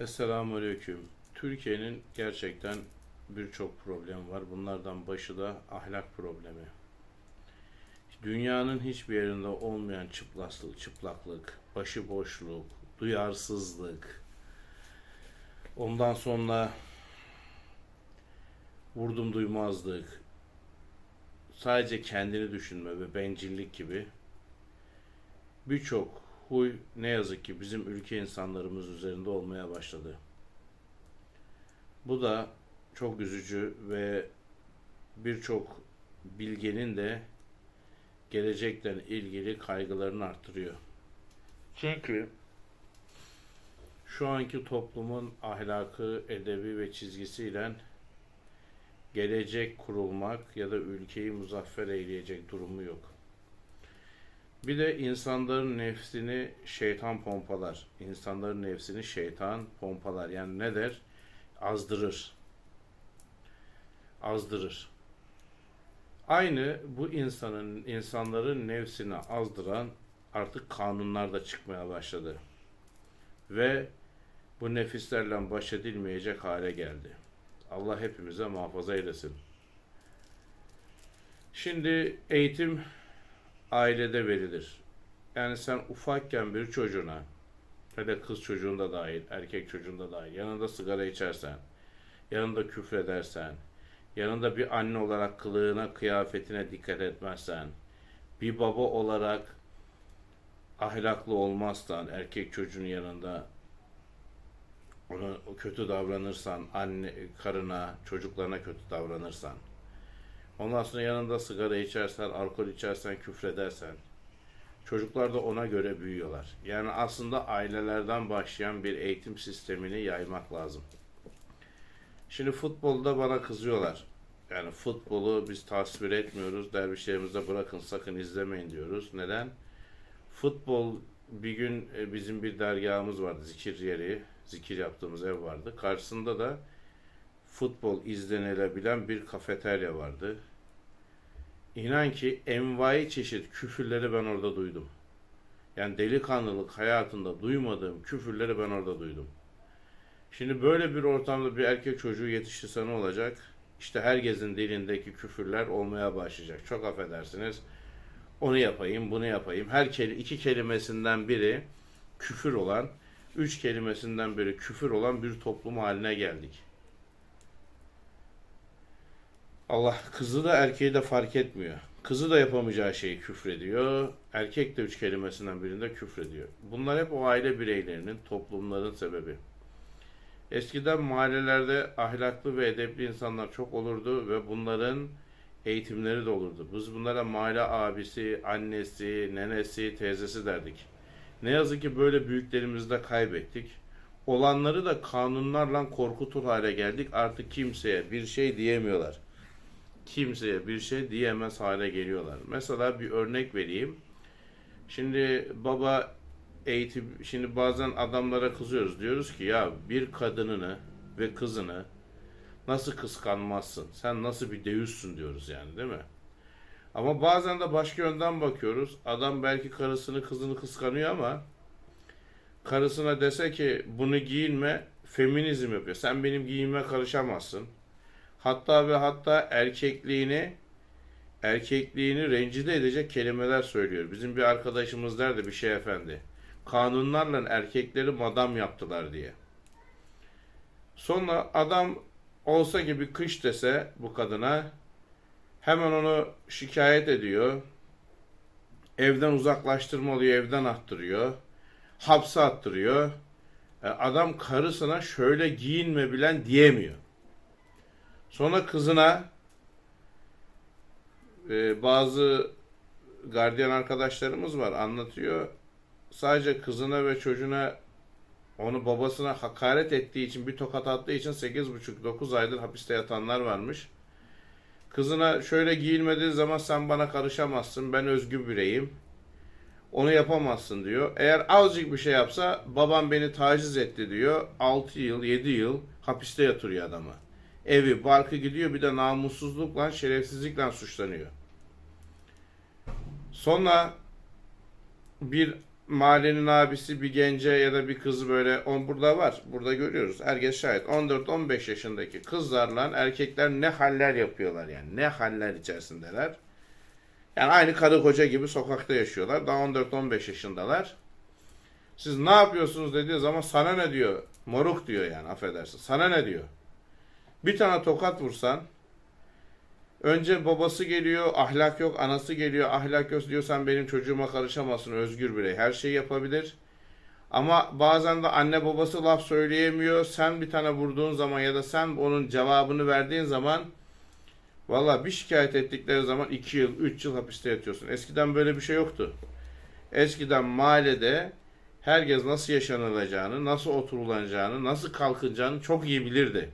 Esselamu Aleyküm. Türkiye'nin gerçekten birçok problemi var. Bunlardan başı da ahlak problemi. Dünyanın hiçbir yerinde olmayan çıplaklık, çıplaklık, başıboşluk, duyarsızlık, ondan sonra vurdum duymazlık, sadece kendini düşünme ve bencillik gibi birçok huy ne yazık ki bizim ülke insanlarımız üzerinde olmaya başladı. Bu da çok üzücü ve birçok bilgenin de gelecekten ilgili kaygılarını arttırıyor. Çünkü şu anki toplumun ahlakı, edebi ve çizgisiyle gelecek kurulmak ya da ülkeyi muzaffer eyleyecek durumu yok. Bir de insanların nefsini şeytan pompalar. İnsanların nefsini şeytan pompalar. Yani ne der? Azdırır. Azdırır. Aynı bu insanın insanların nefsini azdıran artık kanunlar da çıkmaya başladı. Ve bu nefislerle baş edilmeyecek hale geldi. Allah hepimize muhafaza eylesin. Şimdi eğitim ailede verilir. Yani sen ufakken bir çocuğuna, hele kız çocuğunda dahil, erkek çocuğunda dahil, yanında sigara içersen, yanında küfredersen, yanında bir anne olarak kılığına, kıyafetine dikkat etmezsen, bir baba olarak ahlaklı olmazsan, erkek çocuğun yanında ona kötü davranırsan, anne, karına, çocuklarına kötü davranırsan, Ondan sonra yanında sigara içersen, alkol içersen, küfredersen. Çocuklar da ona göre büyüyorlar. Yani aslında ailelerden başlayan bir eğitim sistemini yaymak lazım. Şimdi futbolda bana kızıyorlar. Yani futbolu biz tasvir etmiyoruz. Dervişlerimize bırakın sakın izlemeyin diyoruz. Neden? Futbol bir gün e, bizim bir dergahımız vardı. Zikir yeri, zikir yaptığımız ev vardı. Karşısında da futbol izlenilebilen bir kafeterya vardı. İnan ki envai çeşit küfürleri ben orada duydum. Yani delikanlılık hayatında duymadığım küfürleri ben orada duydum. Şimdi böyle bir ortamda bir erkek çocuğu yetiştirse ne olacak? İşte herkesin dilindeki küfürler olmaya başlayacak. Çok affedersiniz. Onu yapayım, bunu yapayım. Her keli iki kelimesinden biri küfür olan, üç kelimesinden biri küfür olan bir toplum haline geldik. Allah kızı da erkeği de fark etmiyor. Kızı da yapamayacağı şeyi küfrediyor. Erkek de üç kelimesinden birinde küfrediyor. Bunlar hep o aile bireylerinin, toplumların sebebi. Eskiden mahallelerde ahlaklı ve edepli insanlar çok olurdu ve bunların eğitimleri de olurdu. Biz bunlara mahalle abisi, annesi, nenesi, teyzesi derdik. Ne yazık ki böyle büyüklerimizi de kaybettik. Olanları da kanunlarla korkutur hale geldik. Artık kimseye bir şey diyemiyorlar kimseye bir şey diyemez hale geliyorlar. Mesela bir örnek vereyim. Şimdi baba eğitim, şimdi bazen adamlara kızıyoruz. Diyoruz ki ya bir kadınını ve kızını nasıl kıskanmazsın? Sen nasıl bir deyüzsün diyoruz yani değil mi? Ama bazen de başka yönden bakıyoruz. Adam belki karısını kızını kıskanıyor ama karısına dese ki bunu giyinme feminizm yapıyor. Sen benim giyinme karışamazsın hatta ve hatta erkekliğini erkekliğini rencide edecek kelimeler söylüyor. Bizim bir arkadaşımız derdi bir şey efendi. Kanunlarla erkekleri madam yaptılar diye. Sonra adam olsa gibi kış dese bu kadına hemen onu şikayet ediyor. Evden uzaklaştırma evden attırıyor. Hapse attırıyor. E, adam karısına şöyle giyinme bilen diyemiyor. Sonra kızına e, bazı gardiyan arkadaşlarımız var anlatıyor. Sadece kızına ve çocuğuna onu babasına hakaret ettiği için bir tokat attığı için 8,5-9 aydır hapiste yatanlar varmış. Kızına şöyle giyilmediği zaman sen bana karışamazsın ben özgür bireyim. Onu yapamazsın diyor. Eğer azıcık bir şey yapsa babam beni taciz etti diyor. 6 yıl 7 yıl hapiste yatırıyor adamı evi, barkı gidiyor bir de namussuzlukla, şerefsizlikle suçlanıyor. Sonra bir mahallenin abisi bir gence ya da bir kızı böyle on burada var. Burada görüyoruz. Herkes şahit. 14-15 yaşındaki kızlarla erkekler ne haller yapıyorlar yani. Ne haller içerisindeler. Yani aynı karı koca gibi sokakta yaşıyorlar. Daha 14-15 yaşındalar. Siz ne yapıyorsunuz dediği zaman sana ne diyor? Moruk diyor yani affedersin. Sana ne diyor? Bir tane tokat vursan önce babası geliyor ahlak yok, anası geliyor ahlak yok diyor sen benim çocuğuma karışamazsın özgür birey. Her şeyi yapabilir. Ama bazen de anne babası laf söyleyemiyor. Sen bir tane vurduğun zaman ya da sen onun cevabını verdiğin zaman valla bir şikayet ettikleri zaman 2 yıl, 3 yıl hapiste yatıyorsun. Eskiden böyle bir şey yoktu. Eskiden mahallede herkes nasıl yaşanılacağını, nasıl oturulacağını, nasıl kalkılacağını çok iyi bilirdi.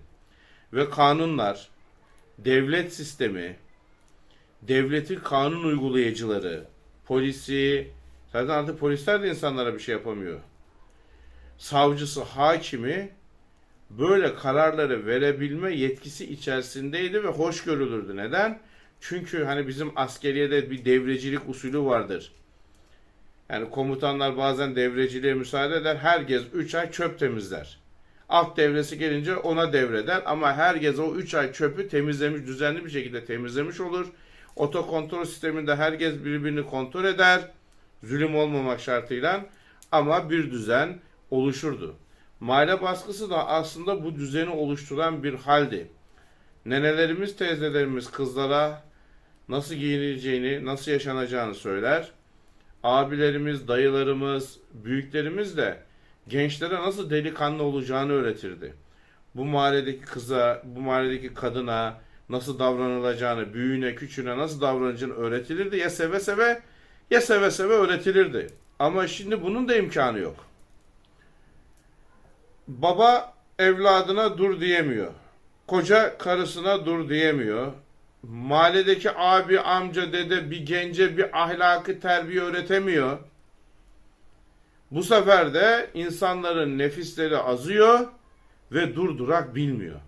Ve kanunlar, devlet sistemi, devletin kanun uygulayıcıları, polisi, zaten artık polisler de insanlara bir şey yapamıyor. Savcısı, hakimi böyle kararları verebilme yetkisi içerisindeydi ve hoş görülürdü. Neden? Çünkü hani bizim askeriyede bir devrecilik usulü vardır. Yani komutanlar bazen devreciliğe müsaade eder. Herkes 3 ay çöp temizler. Alt devresi gelince ona devreder ama herkes o 3 ay çöpü temizlemiş, düzenli bir şekilde temizlemiş olur. Otokontrol sisteminde herkes birbirini kontrol eder. Zulüm olmamak şartıyla ama bir düzen oluşurdu. Mahalle baskısı da aslında bu düzeni oluşturan bir haldi. Nenelerimiz, teyzelerimiz kızlara nasıl giyineceğini, nasıl yaşanacağını söyler. Abilerimiz, dayılarımız, büyüklerimiz de gençlere nasıl delikanlı olacağını öğretirdi. Bu mahalledeki kıza, bu mahalledeki kadına nasıl davranılacağını, büyüğüne, küçüğüne nasıl davranacağını öğretilirdi. Ya seve seve ya seve seve öğretilirdi. Ama şimdi bunun da imkanı yok. Baba evladına dur diyemiyor. Koca karısına dur diyemiyor. Mahalledeki abi, amca, dede bir gence bir ahlakı terbiye öğretemiyor. Bu sefer de insanların nefisleri azıyor ve durdurak bilmiyor.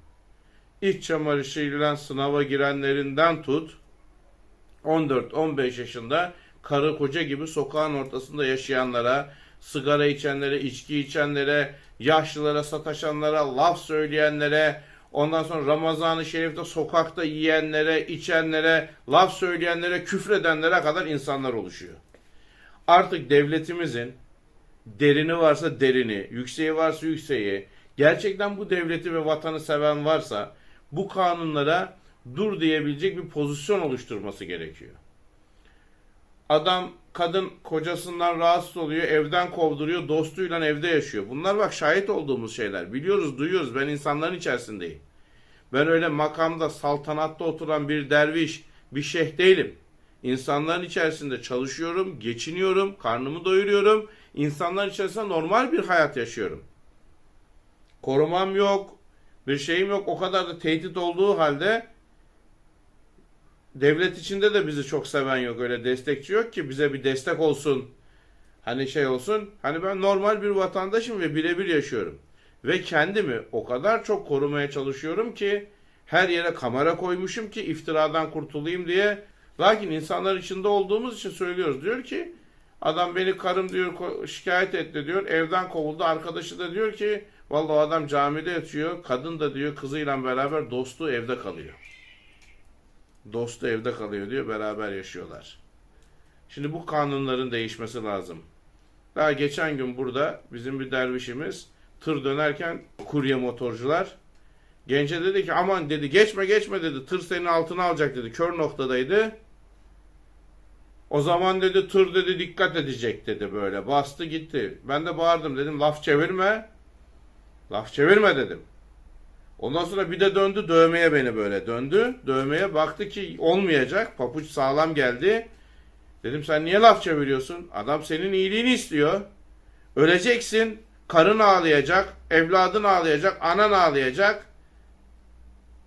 İç çamaşırıyla sınava girenlerinden tut 14-15 yaşında karı koca gibi sokağın ortasında yaşayanlara, sigara içenlere, içki içenlere, yaşlılara sataşanlara, laf söyleyenlere, ondan sonra Ramazan-ı Şerif'te sokakta yiyenlere, içenlere, laf söyleyenlere, küfredenlere kadar insanlar oluşuyor. Artık devletimizin derini varsa derini, yükseği varsa yükseği, gerçekten bu devleti ve vatanı seven varsa bu kanunlara dur diyebilecek bir pozisyon oluşturması gerekiyor. Adam kadın kocasından rahatsız oluyor, evden kovduruyor, dostuyla evde yaşıyor. Bunlar bak şahit olduğumuz şeyler. Biliyoruz, duyuyoruz. Ben insanların içerisindeyim. Ben öyle makamda, saltanatta oturan bir derviş, bir şeyh değilim. İnsanların içerisinde çalışıyorum, geçiniyorum, karnımı doyuruyorum. İnsanlar içerisinde normal bir hayat yaşıyorum. Korumam yok, bir şeyim yok. O kadar da tehdit olduğu halde devlet içinde de bizi çok seven yok. Öyle destekçi yok ki bize bir destek olsun. Hani şey olsun. Hani ben normal bir vatandaşım ve birebir yaşıyorum. Ve kendimi o kadar çok korumaya çalışıyorum ki her yere kamera koymuşum ki iftiradan kurtulayım diye. Lakin insanlar içinde olduğumuz için söylüyoruz. Diyor ki adam beni karım diyor şikayet etti diyor. Evden kovuldu. Arkadaşı da diyor ki vallahi adam camide yatıyor. Kadın da diyor kızıyla beraber dostu evde kalıyor. Dostu evde kalıyor diyor. Beraber yaşıyorlar. Şimdi bu kanunların değişmesi lazım. Daha geçen gün burada bizim bir dervişimiz tır dönerken kurye motorcular gence dedi ki aman dedi geçme geçme dedi tır senin altına alacak dedi kör noktadaydı. O zaman dedi tır dedi dikkat edecek dedi böyle bastı gitti. Ben de bağırdım dedim laf çevirme. Laf çevirme dedim. Ondan sonra bir de döndü dövmeye beni böyle döndü. Dövmeye baktı ki olmayacak. Papuç sağlam geldi. Dedim sen niye laf çeviriyorsun? Adam senin iyiliğini istiyor. Öleceksin. Karın ağlayacak. Evladın ağlayacak. Anan ağlayacak.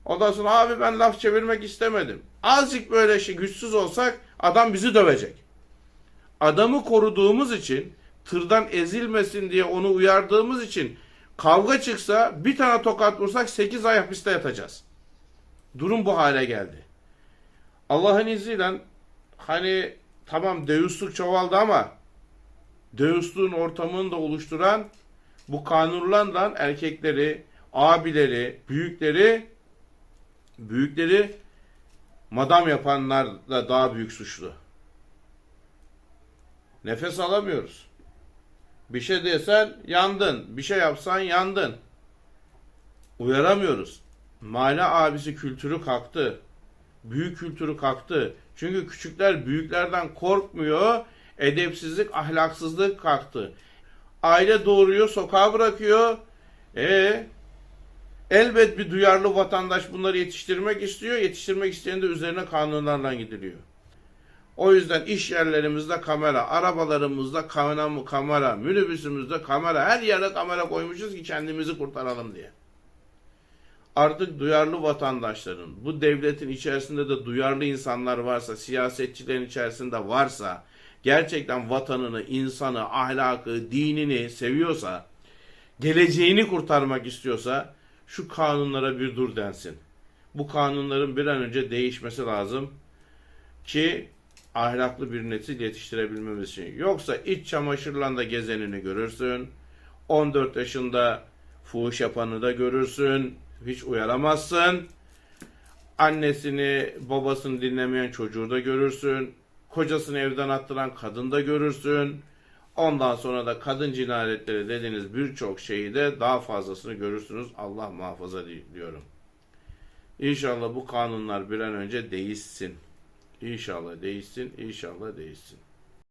Ondan sonra abi ben laf çevirmek istemedim. Azıcık böyle şey güçsüz olsak adam bizi dövecek. Adamı koruduğumuz için tırdan ezilmesin diye onu uyardığımız için kavga çıksa bir tane tokat vursak 8 ay hapiste yatacağız. Durum bu hale geldi. Allah'ın izniyle hani tamam deustluk çoğaldı ama Deusluğun ortamını da oluşturan bu kanunlarla erkekleri, abileri, büyükleri büyükleri madam yapanlar da daha büyük suçlu. Nefes alamıyoruz. Bir şey desen yandın. Bir şey yapsan yandın. Uyaramıyoruz. Mahalle abisi kültürü kalktı. Büyük kültürü kalktı. Çünkü küçükler büyüklerden korkmuyor. Edepsizlik, ahlaksızlık kalktı. Aile doğuruyor, sokağa bırakıyor. E elbet bir duyarlı vatandaş bunları yetiştirmek istiyor. Yetiştirmek isteyen de üzerine kanunlarla gidiliyor. O yüzden iş yerlerimizde kamera, arabalarımızda kamera, kamera, minibüsümüzde kamera, her yere kamera koymuşuz ki kendimizi kurtaralım diye. Artık duyarlı vatandaşların, bu devletin içerisinde de duyarlı insanlar varsa, siyasetçilerin içerisinde varsa, gerçekten vatanını, insanı, ahlakı, dinini seviyorsa, geleceğini kurtarmak istiyorsa, şu kanunlara bir dur densin. Bu kanunların bir an önce değişmesi lazım ki ahlaklı bir nesil yetiştirebilmemiz için. Yoksa iç çamaşırla da gezenini görürsün. 14 yaşında fuhuş yapanı da görürsün. Hiç uyaramazsın. Annesini, babasını dinlemeyen çocuğu da görürsün. Kocasını evden attıran kadın da görürsün. Ondan sonra da kadın cinayetleri dediğiniz birçok şeyi de daha fazlasını görürsünüz. Allah muhafaza diyorum. İnşallah bu kanunlar bir an önce değişsin. İnşallah değişsin, inşallah değişsin.